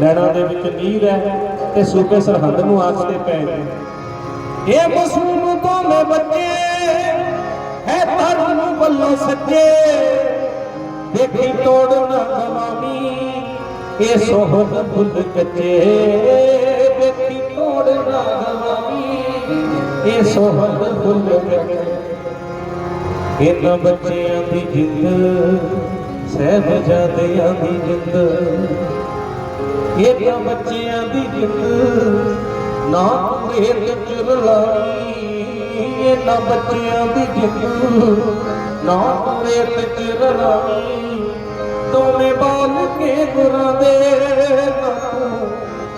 ਨੈਣਾ ਦੇ ਵਿੱਚ ਨੀਰ ਹੈ ਤੇ ਸੂਬੇ ਸਰਹੰਦ ਨੂੰ ਆਸ ਪੈ ਗਏ ਇਹ ਮਸੂਮ ਦੋਵੇਂ ਬੱਚੇ ਹੈ ਧਰਮ ਵੱਲੋਂ ਸੱਚੇ ਦੇਖੀ ਤੋੜ ਨਾ ਇਹ ਸੋਹਣ ਫੁੱਲ ਕੱਚੇ। ਦੇਖੀ ਤੋੜ ਨਾ ਇਹ ਸੋਹਣ ਫੁੱਲ ਕੱਚੇ। ਇਹਨਾਂ ਬੱਚਿਆਂ ਦੀ ਜਿੰਦ, ਸਹਿਬਜ਼ਾਦਿਆਂ ਦੀ ਜਿੰਦ। ਇਹਨਾਂ ਬੱਚਿਆਂ ਦੀ ਜਿੱਤ ਨਾ ਰੇਤ ਚ ਰਲਾਈ ਇਹਨਾਂ ਬੱਚਿਆਂ ਦੀ ਜਿੱਤ ਨਾ ਰੇਤ ਚ ਰਲਾਈ ਦੋਵੇਂ ਬਾਲ ਕੇ ਗੁਰਾਂ ਦੇ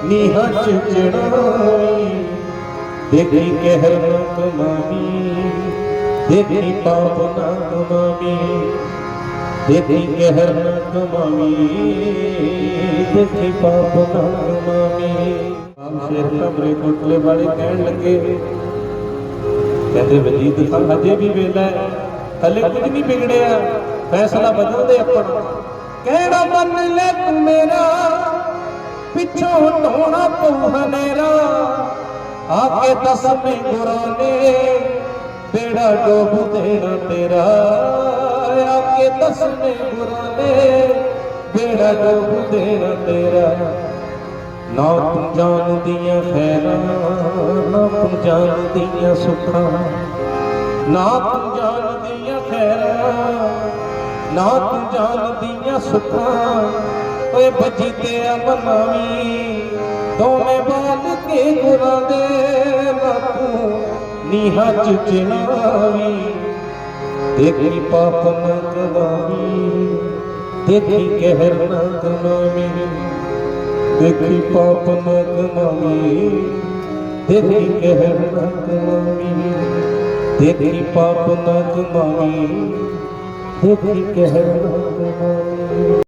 ਨੀਹਾਂ ਚ ਚੜਾਈ ਦੇਖੀ ਕਹਿਰ ਨਾ ਕਮਾਵੀ ਦੇਖੀ ਪਾਪ ਨਾ ਕਮਾਵੀ ਦੇਖੀ ਕਹਿਰ ਨਾ ਕਮਾਵੀ ਦੇਖੀ ਪਾਪ ਨਾ ਕਮਾਵੀ ਆਮ ਸ਼ੇਰ ਕਮਰੇ ਕੋਟਲੇ ਵਾਲੇ ਕਹਿਣ ਲੱਗੇ, ਕਹਿੰਦੇ, ਵਜੀਦ ਖਾਨ ਅਜੇ ਵੀ ਵੇਲਾ ਹੈ, ਹਲੇ ਕੁਝ ਨਹੀਂ ਵਿਗੜਿਆ, ਫੈਸਲਾ ਬਦਲਦੇ ਆਪਣਾ ਕਿਹੜਾ ਮੰਨ ਲੈ ਤੂੰ ਮੇਰਾ, ਪਿੱਛੋਂ ਢੋਣਾ ਪਊ ਹਨੇਰਾ ਆ ਕੇ ਦਸ ਮੈਂ ਗੁਰਾਂ ਨੇ ਬੇੜਾ ਡੋਬ ਦੇਣਾ ਤੇਰਾ। ਆ ਕੇ ਦਸ ਮੈਂ ਗੁਰਾਂ ਨੇ ਬੇੜਾ ਦੇਣਾ ਤੇਰਾ। ਨਾ ਤੂੰ ਜਾਣਦੀਆਂ ਖੈਰਾਂ, ਨਾ ਤੂੰ ਜਾਣਦੀਆਂ ਸੁੱਖਾਂ। ਨਾ ਤੂੰ ਜਾਣਦੀਆਂ ਖੈਰਾਂ, ਨਾ ਤੂੰ ਜਾਣਦੀਆਂ ਸੁੱਖਾਂ। ਓਏ ਬੱਜੀ ਤੇ ਅਮਨਾਵੀ ਦੋਵੇਂ ਬਾਲ ਕੇ ਗੁਰਾਂ ਦੇ ਨਾ ਤੂੰ ਨੀਹਾਂ ਚ ਚਿਣਾਵੀ, ਦੇਖੀ ਪਾਪ ਨਾ ਕਵਾਵੀ ਦੇਖੀ ਕਹਿਰ ਨਾ ਕਮਾਵੀ ਦੇਖੀ ਪਾਪ ਨਾ ਕਮਾਵੀ, ਦੇਖੀ ਕਹਿਰ ਨਾ ਕਮਾਵੀ ਦੇਖੀ ਪਾਪ ਨਾ ਕਮਾਵੀ, ਦੇਖੀ ਕਹਿਰ ਨਾ ਕਮਾਵੀ।